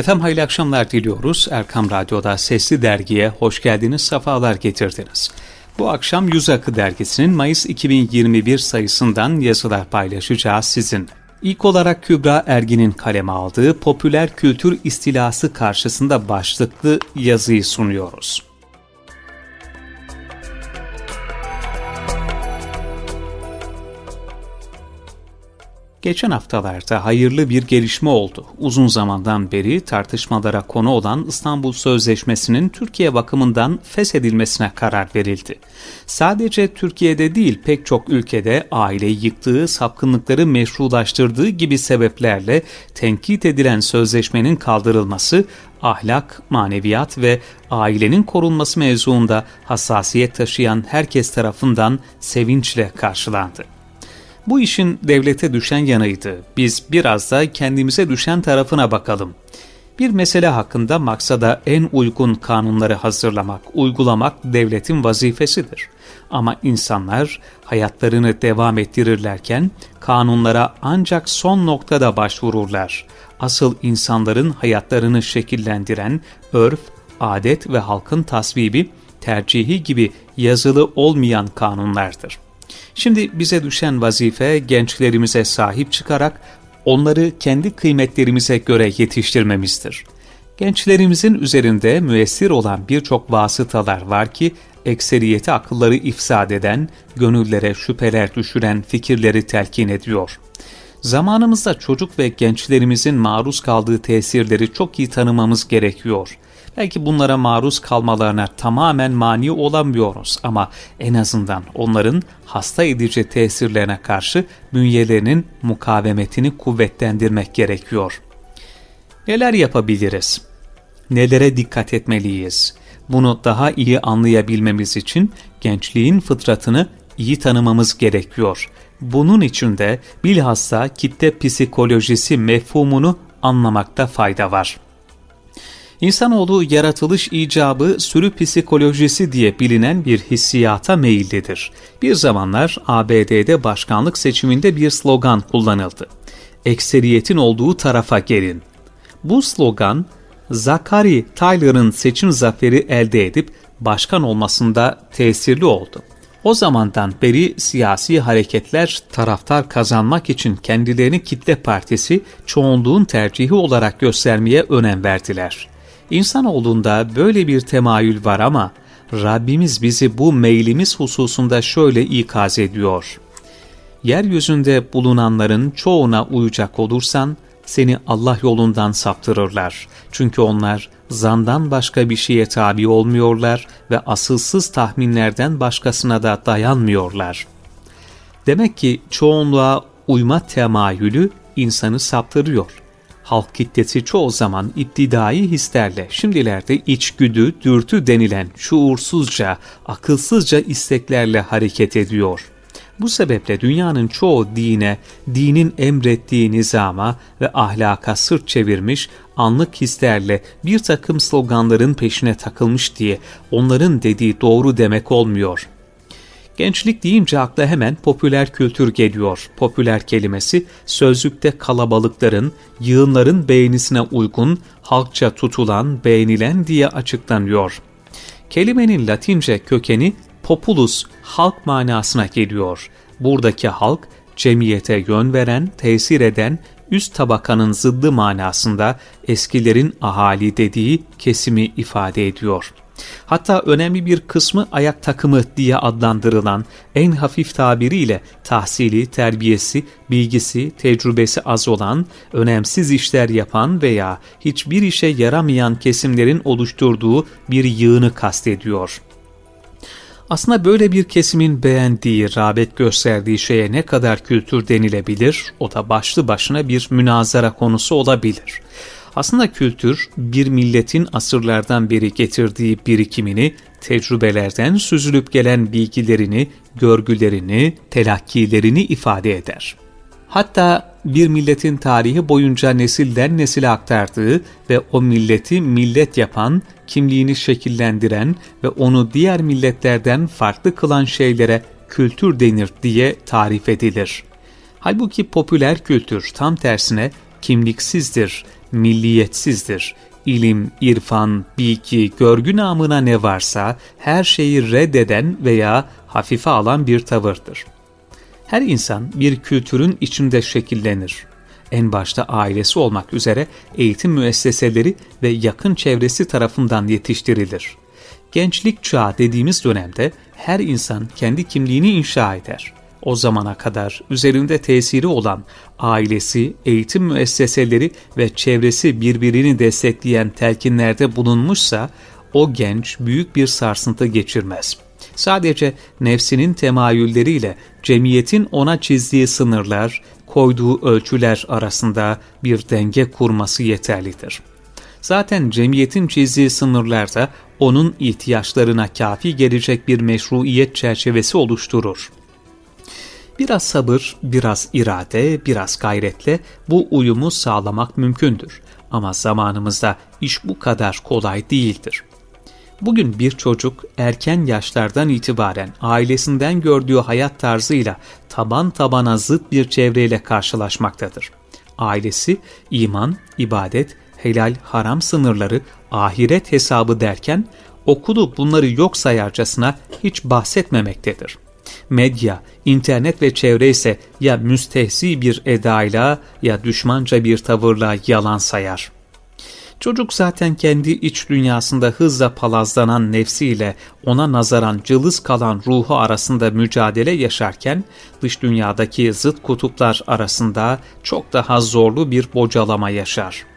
Efendim hayırlı akşamlar diliyoruz. Erkam Radyo'da Sesli Dergi'ye hoş geldiniz, sefalar getirdiniz. Bu akşam Yüz Akı Dergisi'nin Mayıs 2021 sayısından yazılar paylaşacağız sizin. İlk olarak Kübra Ergin'in kaleme aldığı popüler kültür istilası karşısında başlıklı yazıyı sunuyoruz. Geçen haftalarda hayırlı bir gelişme oldu. Uzun zamandan beri tartışmalara konu olan İstanbul Sözleşmesi'nin Türkiye bakımından feshedilmesine karar verildi. Sadece Türkiye'de değil pek çok ülkede aileyi yıktığı, sapkınlıkları meşrulaştırdığı gibi sebeplerle tenkit edilen sözleşmenin kaldırılması ahlak, maneviyat ve ailenin korunması mevzuunda hassasiyet taşıyan herkes tarafından sevinçle karşılandı. Bu işin devlete düşen yanıydı. Biz biraz da kendimize düşen tarafına bakalım. Bir mesele hakkında maksada en uygun kanunları hazırlamak, uygulamak devletin vazifesidir. Ama insanlar hayatlarını devam ettirirlerken kanunlara ancak son noktada başvururlar. Asıl insanların hayatlarını şekillendiren örf, adet ve halkın tasvibi, tercihi gibi yazılı olmayan kanunlardır.'' Şimdi bize düşen vazife gençlerimize sahip çıkarak onları kendi kıymetlerimize göre yetiştirmemizdir. Gençlerimizin üzerinde müessir olan birçok vasıtalar var ki ekseriyeti akılları ifsad eden, gönüllere şüpheler düşüren fikirleri telkin ediyor. Zamanımızda çocuk ve gençlerimizin maruz kaldığı tesirleri çok iyi tanımamız gerekiyor. Belki bunlara maruz kalmalarına tamamen mani olamıyoruz ama en azından onların hasta edici tesirlerine karşı bünyelerinin mukavemetini kuvvetlendirmek gerekiyor. Neler yapabiliriz? Nelere dikkat etmeliyiz? Bunu daha iyi anlayabilmemiz için gençliğin fıtratını iyi tanımamız gerekiyor. Bunun için de bilhassa kitle psikolojisi mefhumunu anlamakta fayda var.'' İnsanoğlu yaratılış icabı sürü psikolojisi diye bilinen bir hissiyata meyillidir. Bir zamanlar ABD'de başkanlık seçiminde bir slogan kullanıldı. Ekseriyetin olduğu tarafa gelin. Bu slogan Zachary Taylor'ın seçim zaferi elde edip başkan olmasında tesirli oldu. O zamandan beri siyasi hareketler taraftar kazanmak için kendilerini kitle partisi çoğunluğun tercihi olarak göstermeye önem verdiler. İnsanoğlunda böyle bir temayül var ama Rabbimiz bizi bu meylimiz hususunda şöyle ikaz ediyor. Yeryüzünde bulunanların çoğuna uyacak olursan seni Allah yolundan saptırırlar. Çünkü onlar zandan başka bir şeye tabi olmuyorlar ve asılsız tahminlerden başkasına da dayanmıyorlar. Demek ki çoğunluğa uyma temayülü insanı saptırıyor halk kitlesi çoğu zaman iptidai hislerle, şimdilerde içgüdü, dürtü denilen şuursuzca, akılsızca isteklerle hareket ediyor. Bu sebeple dünyanın çoğu dine, dinin emrettiği nizama ve ahlaka sırt çevirmiş, anlık hislerle bir takım sloganların peşine takılmış diye onların dediği doğru demek olmuyor.'' Gençlik deyince akla hemen popüler kültür geliyor. Popüler kelimesi sözlükte kalabalıkların, yığınların beğenisine uygun, halkça tutulan, beğenilen diye açıklanıyor. Kelimenin latince kökeni populus, halk manasına geliyor. Buradaki halk, cemiyete yön veren, tesir eden, üst tabakanın zıddı manasında eskilerin ahali dediği kesimi ifade ediyor.'' Hatta önemli bir kısmı ayak takımı diye adlandırılan en hafif tabiriyle tahsili, terbiyesi, bilgisi, tecrübesi az olan, önemsiz işler yapan veya hiçbir işe yaramayan kesimlerin oluşturduğu bir yığını kastediyor. Aslında böyle bir kesimin beğendiği, rağbet gösterdiği şeye ne kadar kültür denilebilir, o da başlı başına bir münazara konusu olabilir. Aslında kültür bir milletin asırlardan beri getirdiği birikimini, tecrübelerden süzülüp gelen bilgilerini, görgülerini, telakkilerini ifade eder. Hatta bir milletin tarihi boyunca nesilden nesile aktardığı ve o milleti millet yapan, kimliğini şekillendiren ve onu diğer milletlerden farklı kılan şeylere kültür denir diye tarif edilir. Halbuki popüler kültür tam tersine kimliksizdir, milliyetsizdir. İlim, irfan, bilgi, görgü namına ne varsa her şeyi reddeden veya hafife alan bir tavırdır. Her insan bir kültürün içinde şekillenir. En başta ailesi olmak üzere eğitim müesseseleri ve yakın çevresi tarafından yetiştirilir. Gençlik çağı dediğimiz dönemde her insan kendi kimliğini inşa eder. O zamana kadar üzerinde tesiri olan ailesi, eğitim müesseseleri ve çevresi birbirini destekleyen telkinlerde bulunmuşsa o genç büyük bir sarsıntı geçirmez. Sadece nefsinin temayülleriyle cemiyetin ona çizdiği sınırlar, koyduğu ölçüler arasında bir denge kurması yeterlidir. Zaten cemiyetin çizdiği sınırlarda onun ihtiyaçlarına kafi gelecek bir meşruiyet çerçevesi oluşturur. Biraz sabır, biraz irade, biraz gayretle bu uyumu sağlamak mümkündür. Ama zamanımızda iş bu kadar kolay değildir. Bugün bir çocuk erken yaşlardan itibaren ailesinden gördüğü hayat tarzıyla taban tabana zıt bir çevreyle karşılaşmaktadır. Ailesi iman, ibadet, helal, haram sınırları, ahiret hesabı derken okulu bunları yok sayarcasına hiç bahsetmemektedir. Medya, internet ve çevre ise ya müstehzi bir edayla ya düşmanca bir tavırla yalan sayar.'' Çocuk zaten kendi iç dünyasında hızla palazlanan nefsiyle ona nazaran cılız kalan ruhu arasında mücadele yaşarken dış dünyadaki zıt kutuplar arasında çok daha zorlu bir bocalama yaşar.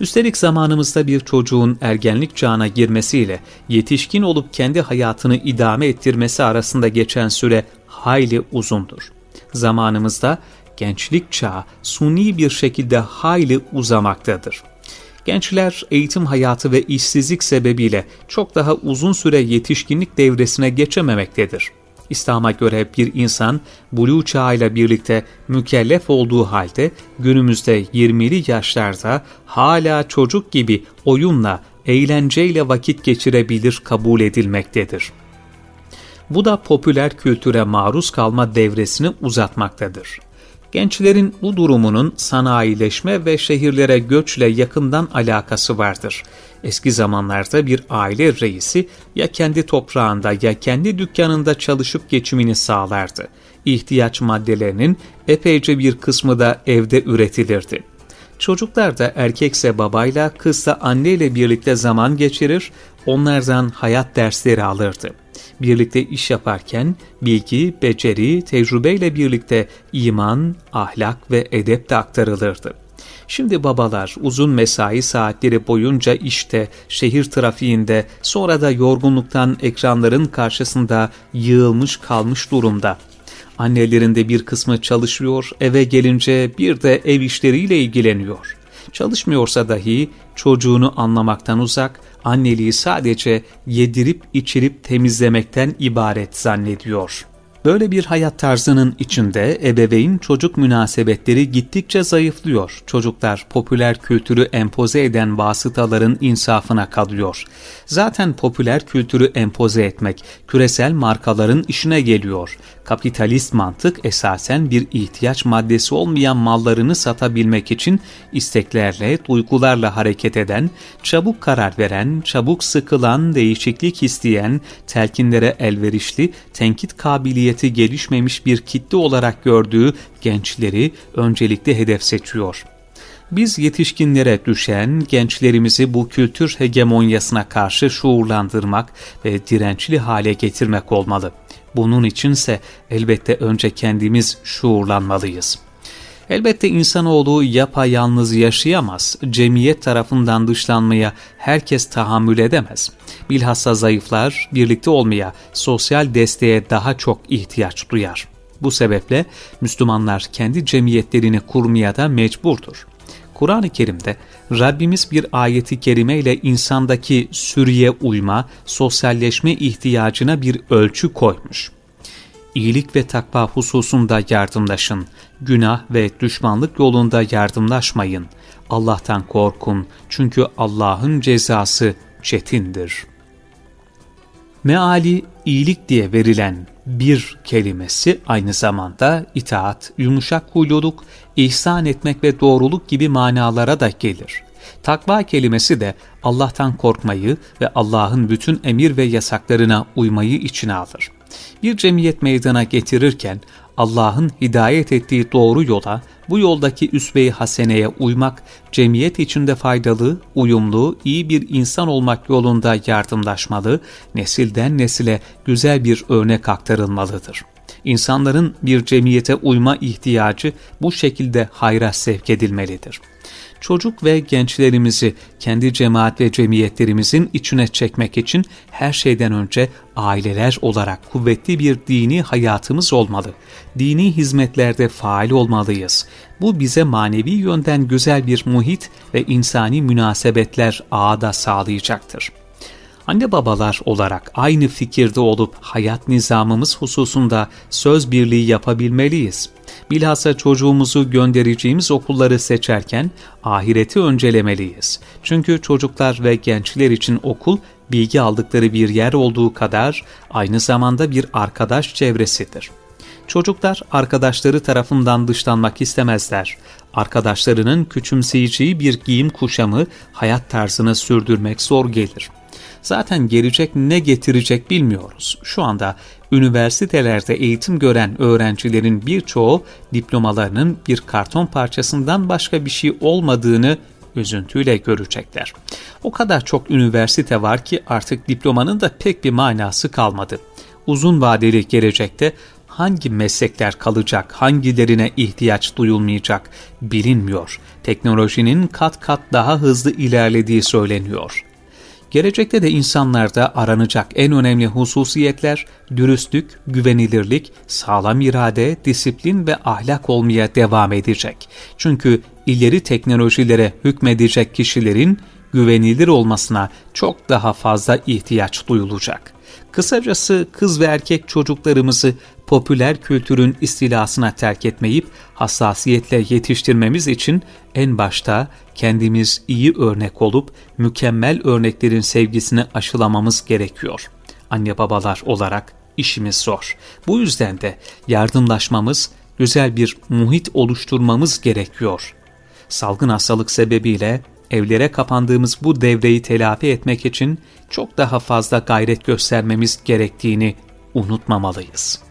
Üstelik zamanımızda bir çocuğun ergenlik çağına girmesiyle yetişkin olup kendi hayatını idame ettirmesi arasında geçen süre hayli uzundur. Zamanımızda gençlik çağı suni bir şekilde hayli uzamaktadır. Gençler eğitim hayatı ve işsizlik sebebiyle çok daha uzun süre yetişkinlik devresine geçememektedir. İslam'a göre bir insan buluğ çağıyla birlikte mükellef olduğu halde günümüzde 20'li yaşlarda hala çocuk gibi oyunla, eğlenceyle vakit geçirebilir kabul edilmektedir. Bu da popüler kültüre maruz kalma devresini uzatmaktadır. Gençlerin bu durumunun sanayileşme ve şehirlere göçle yakından alakası vardır. Eski zamanlarda bir aile reisi ya kendi toprağında ya kendi dükkanında çalışıp geçimini sağlardı. İhtiyaç maddelerinin epeyce bir kısmı da evde üretilirdi. Çocuklar da erkekse babayla, kızsa anneyle birlikte zaman geçirir, onlardan hayat dersleri alırdı birlikte iş yaparken bilgi, beceri, tecrübeyle birlikte iman, ahlak ve edep de aktarılırdı. Şimdi babalar uzun mesai saatleri boyunca işte, şehir trafiğinde, sonra da yorgunluktan ekranların karşısında yığılmış kalmış durumda. Annelerinde bir kısmı çalışıyor, eve gelince bir de ev işleriyle ilgileniyor. Çalışmıyorsa dahi çocuğunu anlamaktan uzak, anneliği sadece yedirip içirip temizlemekten ibaret zannediyor. Böyle bir hayat tarzının içinde ebeveyn çocuk münasebetleri gittikçe zayıflıyor. Çocuklar popüler kültürü empoze eden vasıtaların insafına kalıyor. Zaten popüler kültürü empoze etmek küresel markaların işine geliyor. Kapitalist mantık esasen bir ihtiyaç maddesi olmayan mallarını satabilmek için isteklerle, duygularla hareket eden, çabuk karar veren, çabuk sıkılan, değişiklik isteyen, telkinlere elverişli, tenkit kabiliyeti gelişmemiş bir kitle olarak gördüğü gençleri öncelikle hedef seçiyor. Biz yetişkinlere düşen gençlerimizi bu kültür hegemonyasına karşı şuurlandırmak ve dirençli hale getirmek olmalı. Bunun içinse elbette önce kendimiz şuurlanmalıyız. Elbette insanoğlu yapayalnız yaşayamaz, cemiyet tarafından dışlanmaya herkes tahammül edemez. Bilhassa zayıflar birlikte olmaya, sosyal desteğe daha çok ihtiyaç duyar. Bu sebeple Müslümanlar kendi cemiyetlerini kurmaya da mecburdur. Kur'an-ı Kerim'de Rabbimiz bir ayeti kerime ile insandaki sürüye uyma, sosyalleşme ihtiyacına bir ölçü koymuş. İyilik ve takva hususunda yardımlaşın, günah ve düşmanlık yolunda yardımlaşmayın. Allah'tan korkun çünkü Allah'ın cezası çetindir. Meali iyilik diye verilen bir kelimesi aynı zamanda itaat, yumuşak huyluluk, ihsan etmek ve doğruluk gibi manalara da gelir. Takva kelimesi de Allah'tan korkmayı ve Allah'ın bütün emir ve yasaklarına uymayı içine alır. Bir cemiyet meydana getirirken Allah'ın hidayet ettiği doğru yola, bu yoldaki üsve-i haseneye uymak, cemiyet içinde faydalı, uyumlu, iyi bir insan olmak yolunda yardımlaşmalı, nesilden nesile güzel bir örnek aktarılmalıdır. İnsanların bir cemiyete uyma ihtiyacı bu şekilde hayra sevk edilmelidir.'' Çocuk ve gençlerimizi kendi cemaat ve cemiyetlerimizin içine çekmek için her şeyden önce aileler olarak kuvvetli bir dini hayatımız olmalı. Dini hizmetlerde faal olmalıyız. Bu bize manevi yönden güzel bir muhit ve insani münasebetler ağı da sağlayacaktır. Anne babalar olarak aynı fikirde olup hayat nizamımız hususunda söz birliği yapabilmeliyiz. Bilhassa çocuğumuzu göndereceğimiz okulları seçerken ahireti öncelemeliyiz. Çünkü çocuklar ve gençler için okul bilgi aldıkları bir yer olduğu kadar aynı zamanda bir arkadaş çevresidir. Çocuklar arkadaşları tarafından dışlanmak istemezler. Arkadaşlarının küçümseyeceği bir giyim kuşamı hayat tarzını sürdürmek zor gelir. Zaten gelecek ne getirecek bilmiyoruz. Şu anda üniversitelerde eğitim gören öğrencilerin birçoğu diplomalarının bir karton parçasından başka bir şey olmadığını üzüntüyle görecekler. O kadar çok üniversite var ki artık diplomanın da pek bir manası kalmadı. Uzun vadeli gelecekte hangi meslekler kalacak, hangilerine ihtiyaç duyulmayacak bilinmiyor. Teknolojinin kat kat daha hızlı ilerlediği söyleniyor. Gelecekte de insanlarda aranacak en önemli hususiyetler dürüstlük, güvenilirlik, sağlam irade, disiplin ve ahlak olmaya devam edecek. Çünkü ileri teknolojilere hükmedecek kişilerin güvenilir olmasına çok daha fazla ihtiyaç duyulacak. Kısacası kız ve erkek çocuklarımızı popüler kültürün istilasına terk etmeyip hassasiyetle yetiştirmemiz için en başta kendimiz iyi örnek olup mükemmel örneklerin sevgisini aşılamamız gerekiyor. Anne babalar olarak işimiz zor. Bu yüzden de yardımlaşmamız, güzel bir muhit oluşturmamız gerekiyor. Salgın hastalık sebebiyle evlere kapandığımız bu devreyi telafi etmek için çok daha fazla gayret göstermemiz gerektiğini unutmamalıyız.